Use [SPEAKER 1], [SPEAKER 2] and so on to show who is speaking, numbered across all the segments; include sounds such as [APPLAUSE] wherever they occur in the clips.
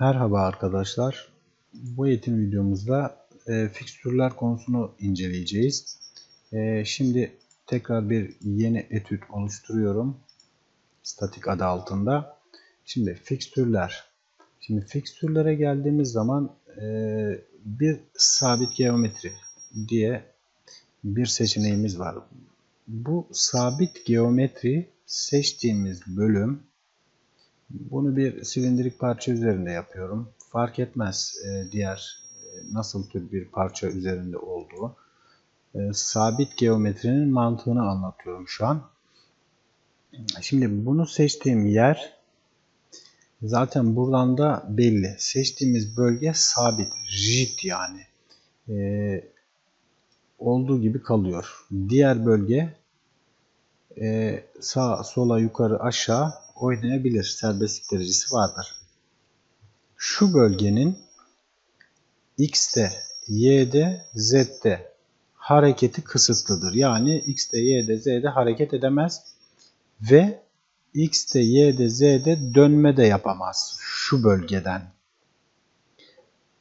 [SPEAKER 1] Merhaba arkadaşlar. Bu eğitim videomuzda e, fikstürler konusunu inceleyeceğiz. E, şimdi tekrar bir yeni etüt oluşturuyorum. Statik adı altında. Şimdi fikstürler. Şimdi fikstürlere geldiğimiz zaman e, bir sabit geometri diye bir seçeneğimiz var. Bu sabit geometri seçtiğimiz bölüm bunu bir silindirik parça üzerinde yapıyorum. Fark etmez e, diğer e, nasıl tür bir parça üzerinde olduğu. E, sabit geometrinin mantığını anlatıyorum şu an. Şimdi bunu seçtiğim yer zaten buradan da belli. Seçtiğimiz bölge sabit, rigid yani. E, olduğu gibi kalıyor. Diğer bölge e, sağ, sola, yukarı, aşağı oynayabilir. Serbestlik derecesi vardır. Şu bölgenin x'te, y'de, z'de hareketi kısıtlıdır. Yani x'te, y'de, z'de hareket edemez ve x'te, y'de, z'de dönme de yapamaz şu bölgeden.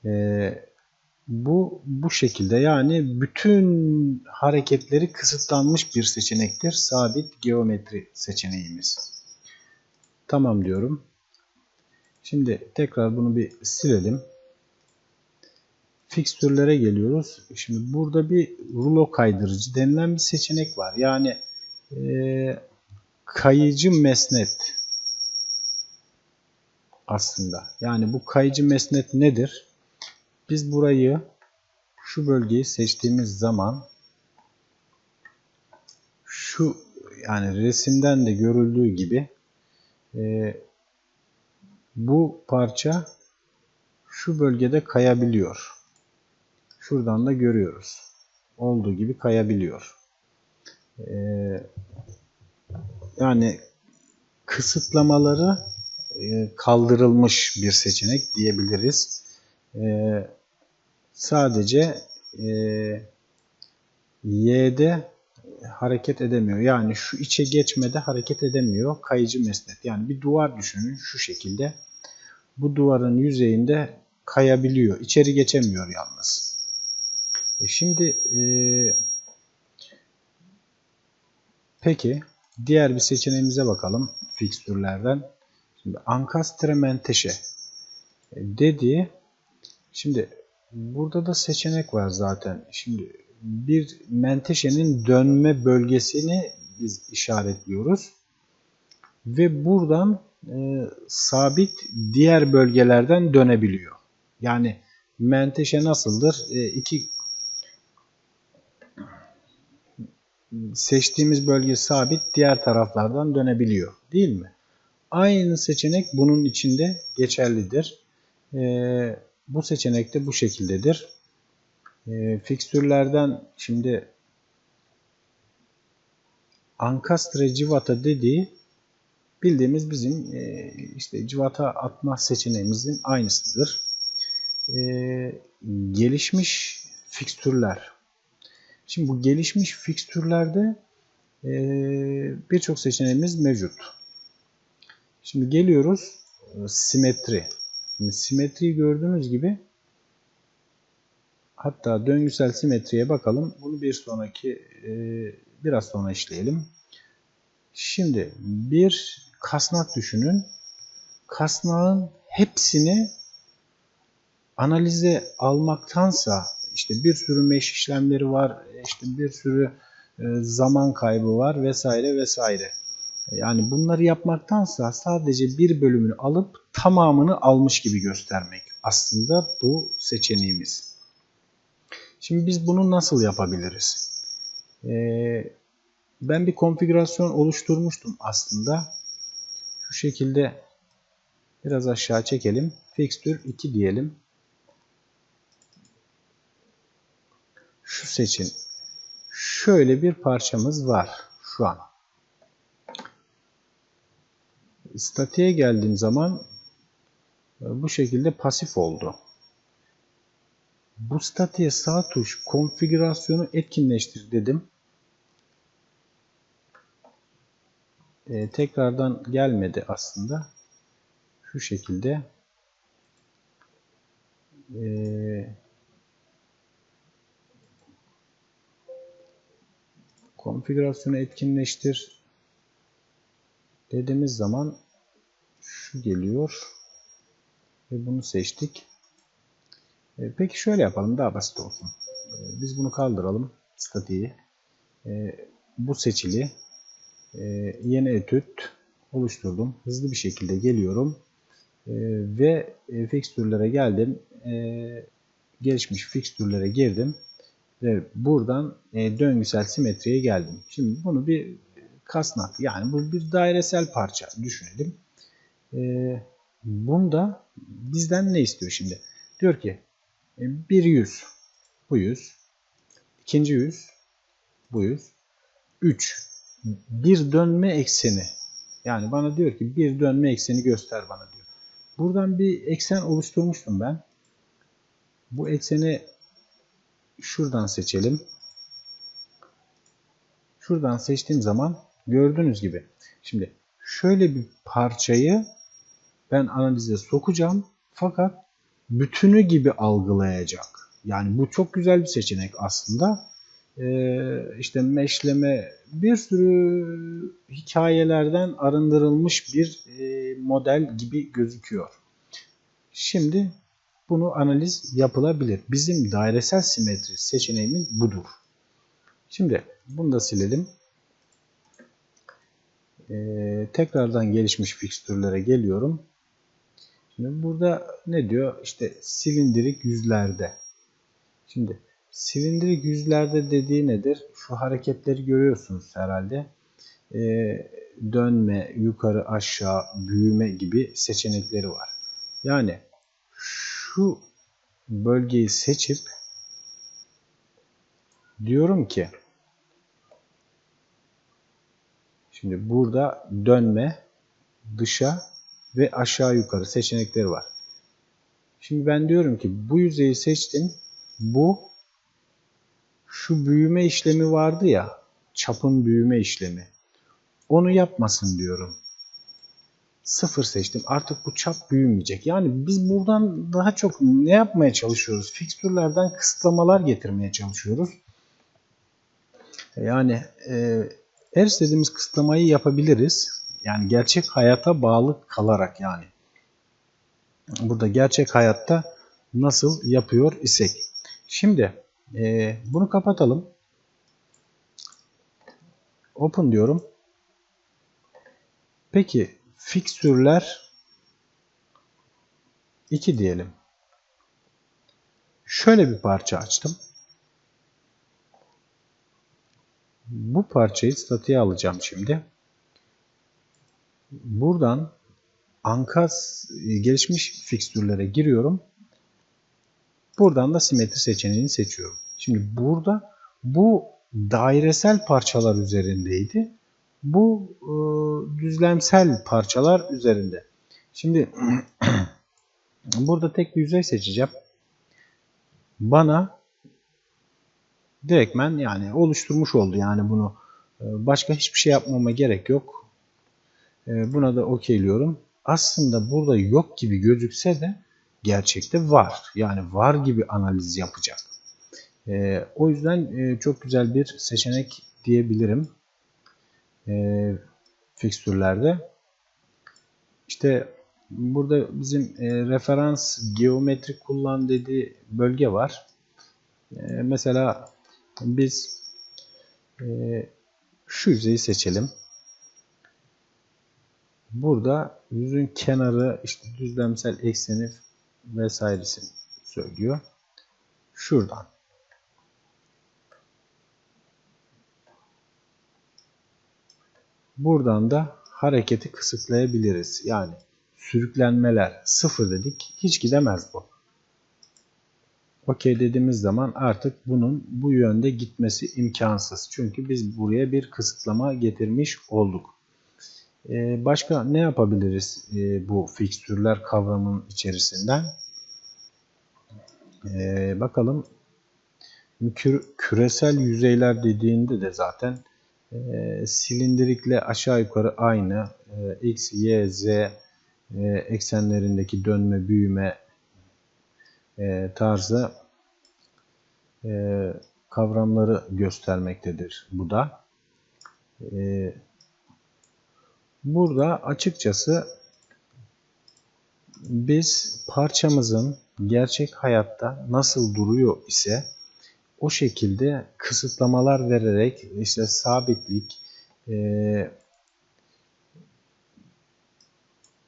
[SPEAKER 1] Ee, bu bu şekilde yani bütün hareketleri kısıtlanmış bir seçenektir. Sabit geometri seçeneğimiz. Tamam diyorum. Şimdi tekrar bunu bir silelim. Fikstürlere geliyoruz. Şimdi burada bir rulo kaydırıcı denilen bir seçenek var. Yani e, kayıcı mesnet aslında. Yani bu kayıcı mesnet nedir? Biz burayı şu bölgeyi seçtiğimiz zaman şu yani resimden de görüldüğü gibi e, bu parça şu bölgede kayabiliyor. Şuradan da görüyoruz. Olduğu gibi kayabiliyor. E, yani kısıtlamaları e, kaldırılmış bir seçenek diyebiliriz. E, sadece e, Y'de hareket edemiyor. Yani şu içe geçmede hareket edemiyor. Kayıcı mesnet. Yani bir duvar düşünün şu şekilde. Bu duvarın yüzeyinde kayabiliyor. İçeri geçemiyor yalnız. E şimdi e, peki diğer bir seçeneğimize bakalım fikstürlerden. Şimdi ankastre menteşe e, dediği şimdi burada da seçenek var zaten. Şimdi bir menteşenin dönme bölgesini biz işaretliyoruz. Ve buradan e, sabit diğer bölgelerden dönebiliyor. Yani menteşe nasıldır? E, iki seçtiğimiz bölge sabit diğer taraflardan dönebiliyor. Değil mi? Aynı seçenek bunun içinde geçerlidir. E, bu seçenek de bu şekildedir. E, fikstürlerden şimdi ankastre civata dediği bildiğimiz bizim e, işte civata atma seçeneğimizin aynısıdır. E, gelişmiş fikstürler. Şimdi bu gelişmiş fikstürlerde e, birçok seçeneğimiz mevcut. Şimdi geliyoruz e, simetri. Şimdi simetriyi gördüğünüz gibi Hatta döngüsel simetriye bakalım. Bunu bir sonraki e, biraz sonra işleyelim. Şimdi bir kasnak düşünün. Kasnağın hepsini analize almaktansa işte bir sürü meş işlemleri var, işte bir sürü e, zaman kaybı var vesaire vesaire. Yani bunları yapmaktansa sadece bir bölümünü alıp tamamını almış gibi göstermek aslında bu seçeneğimiz. Şimdi biz bunu nasıl yapabiliriz? Ee, ben bir konfigürasyon oluşturmuştum aslında. Şu şekilde biraz aşağı çekelim. Fixture 2 diyelim. Şu seçin. Şöyle bir parçamız var şu an. Statiğe geldiğim zaman bu şekilde pasif oldu. Bu statiğe sağ tuş konfigürasyonu etkinleştir dedim. Ee, tekrardan gelmedi aslında. Şu şekilde Ee, konfigürasyonu etkinleştir dediğimiz zaman şu geliyor ve bunu seçtik. Ee, peki şöyle yapalım daha basit olsun. Ee, biz bunu kaldıralım statiği. Ee, bu seçili. Yeni etüt oluşturdum. Hızlı bir şekilde geliyorum. Ve e, fixtürlere geldim. Gelişmiş fixtürlere girdim. Ve buradan e, döngüsel simetriye geldim. Şimdi bunu bir kasnak yani bu bir dairesel parça düşünelim. Bunda bizden ne istiyor şimdi? Diyor ki e, bir yüz. Bu yüz. İkinci yüz. Bu yüz. 3 bir dönme ekseni. Yani bana diyor ki bir dönme ekseni göster bana diyor. Buradan bir eksen oluşturmuştum ben. Bu ekseni şuradan seçelim. Şuradan seçtiğim zaman gördüğünüz gibi. Şimdi şöyle bir parçayı ben analize sokacağım. Fakat bütünü gibi algılayacak. Yani bu çok güzel bir seçenek aslında. Ee, işte meşleme bir sürü hikayelerden arındırılmış bir e, model gibi gözüküyor. Şimdi bunu analiz yapılabilir. Bizim dairesel simetri seçeneğimiz budur. Şimdi bunu da silelim. Ee, tekrardan gelişmiş fikstürlere geliyorum. Şimdi burada ne diyor? İşte silindirik yüzlerde. Şimdi silindirik yüzlerde dediği nedir? Şu hareketleri görüyorsunuz herhalde. Ee, dönme, yukarı aşağı, büyüme gibi seçenekleri var. Yani şu bölgeyi seçip diyorum ki şimdi burada dönme, dışa ve aşağı yukarı seçenekleri var. Şimdi ben diyorum ki bu yüzeyi seçtim. Bu şu büyüme işlemi vardı ya çapın büyüme işlemi. Onu yapmasın diyorum. Sıfır seçtim. Artık bu çap büyümeyecek. Yani biz buradan daha çok ne yapmaya çalışıyoruz? Fikstürlerden kısıtlamalar getirmeye çalışıyoruz. Yani e, her istediğimiz kısıtlamayı yapabiliriz. Yani gerçek hayata bağlı kalarak yani. Burada gerçek hayatta nasıl yapıyor isek. Şimdi e, bunu kapatalım. Open diyorum. Peki fiksürler 2 diyelim. Şöyle bir parça açtım. Bu parçayı statiğe alacağım şimdi. Buradan ankaz e, gelişmiş fikstürlere giriyorum. Buradan da simetri seçeneğini seçiyorum. Şimdi burada bu dairesel parçalar üzerindeydi. Bu e, düzlemsel parçalar üzerinde. Şimdi [CLEARS THROAT] burada tek bir yüzey seçeceğim. Bana direktmen yani oluşturmuş oldu yani bunu. E, başka hiçbir şey yapmama gerek yok. E, buna da okeyliyorum. Aslında burada yok gibi gözükse de gerçekte var. Yani var gibi analiz yapacak. E, o yüzden e, çok güzel bir seçenek diyebilirim. E, fikstürlerde. İşte burada bizim e, referans geometrik kullan dediği bölge var. Mesela biz e, şu yüzeyi seçelim. Burada yüzün kenarı işte düzlemsel ekseni vesairesini söylüyor. Şuradan. Buradan da hareketi kısıtlayabiliriz. Yani sürüklenmeler sıfır dedik. Hiç gidemez bu. OK dediğimiz zaman artık bunun bu yönde gitmesi imkansız. Çünkü biz buraya bir kısıtlama getirmiş olduk. Ee, başka ne yapabiliriz e, bu fikstürler kavramının içerisinden? Ee, bakalım. küresel yüzeyler dediğinde de zaten e, silindirikle aşağı yukarı aynı e, x, y, z eksenlerindeki dönme, büyüme tarzı kavramları göstermektedir bu da. E, burada açıkçası biz parçamızın gerçek hayatta nasıl duruyor ise o şekilde kısıtlamalar vererek işte sabitlik e,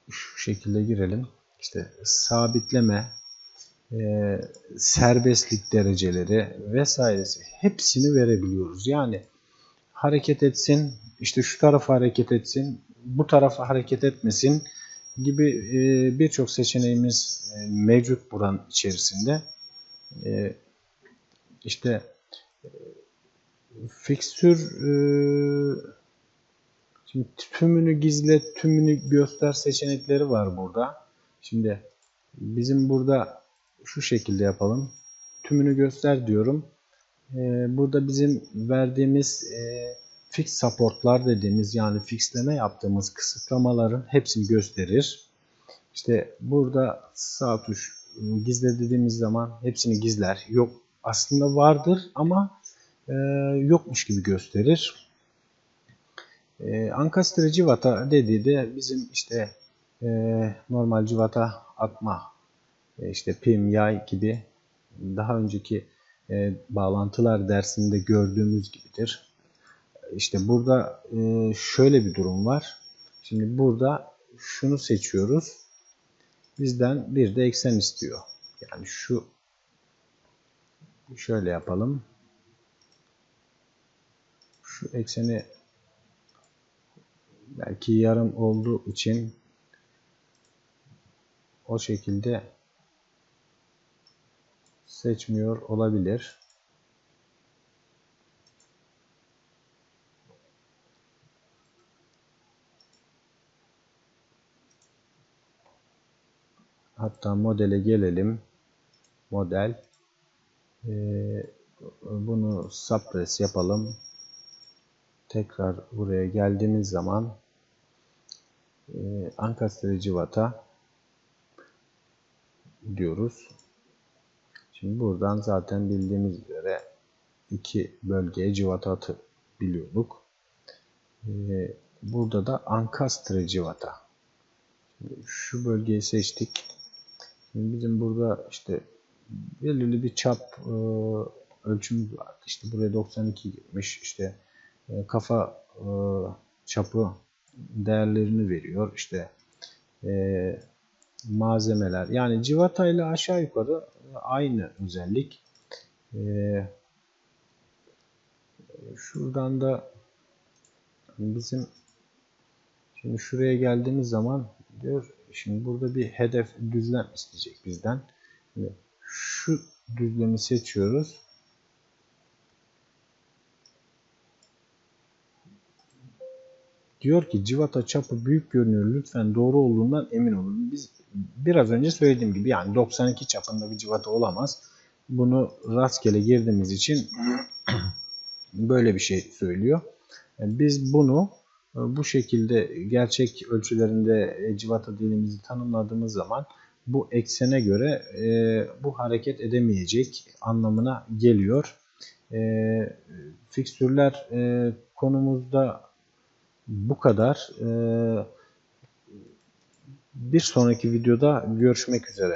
[SPEAKER 1] şu şekilde girelim işte sabitleme e, serbestlik dereceleri vesairesi hepsini verebiliyoruz. Yani hareket etsin, işte şu tarafa hareket etsin, bu tarafa hareket etmesin gibi e, birçok seçeneğimiz e, mevcut buranın içerisinde. E, işte e, fikstür e, şimdi tümünü gizle, tümünü göster seçenekleri var burada. Şimdi bizim burada şu şekilde yapalım. Tümünü göster diyorum. Burada bizim verdiğimiz e, fix supportlar dediğimiz yani fixleme yaptığımız kısıtlamaların hepsini gösterir. İşte burada sağ tuş gizle dediğimiz zaman hepsini gizler. Yok aslında vardır ama e, yokmuş gibi gösterir. E, Ankastre civata dediği de bizim işte e, normal civata atma e, işte pim, yay gibi daha önceki e, bağlantılar dersinde gördüğümüz gibidir. İşte burada e, şöyle bir durum var. Şimdi burada şunu seçiyoruz. Bizden bir de eksen istiyor. Yani şu şöyle yapalım. Şu ekseni belki yarım olduğu için o şekilde seçmiyor olabilir. Hatta modele gelelim. Model. Ee, bunu suppress yapalım. Tekrar buraya geldiğimiz zaman e, Ankastre Civata diyoruz. Şimdi buradan zaten bildiğimiz üzere iki bölgeye civata atabiliyorduk. Ee, burada da Ankastre civata. Şu bölgeyi seçtik. Şimdi bizim burada işte belirli bir çap e, ölçümüz var. İşte buraya 92 girmiş. İşte e, kafa e, çapı değerlerini veriyor. İşte e, malzemeler. Yani civata ile aşağı yukarı aynı özellik. Ee, şuradan da bizim şimdi şuraya geldiğimiz zaman diyor şimdi burada bir hedef düzlem isteyecek bizden. Şimdi şu düzlemi seçiyoruz. Diyor ki civata çapı büyük görünüyor. Lütfen doğru olduğundan emin olun. Biz biraz önce söylediğim gibi yani 92 çapında bir civata olamaz. Bunu rastgele girdiğimiz için [CLEARS THROAT] böyle bir şey söylüyor. Biz bunu bu şekilde gerçek ölçülerinde civata dilimizi tanımladığımız zaman bu eksene göre e, bu hareket edemeyecek anlamına geliyor. E, fikstürler e, konumuzda bu kadar. E, bir sonraki videoda görüşmek üzere.